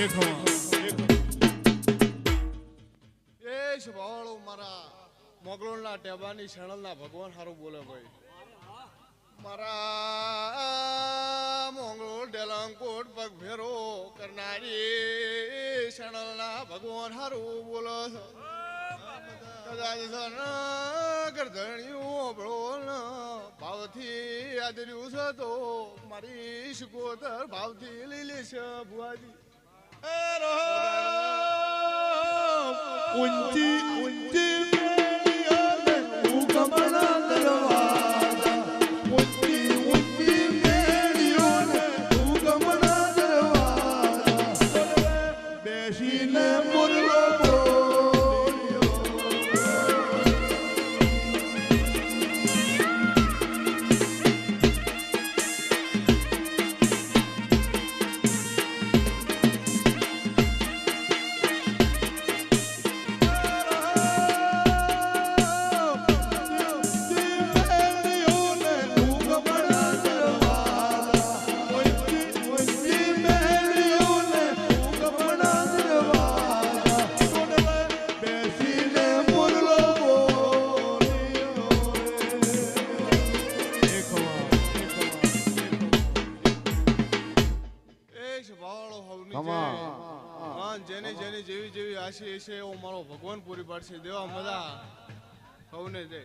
એ શભાળો મારા મોગલોના શણલના ભગવાન સારું બોલે ભાઈ મારા મોગલો ડેલાંકોટ પગ ફેરો કરનારી શણલના ભગવાન સારું બોલો કદાચ ગરધણિયું ભળો ભાવથી આદર્યું છે. તો મારી શિકોતર ભાવથી લીલી છે ભુવાજી ઊંચી ઊંચી મેળીઓને ઉગમણા શભાવાળો હવની. હા જેની જેની જેવી જેવી આશી હશે એવો મારો ભગવાન પૂરી પાડશે. દેવા મજા હવને જય.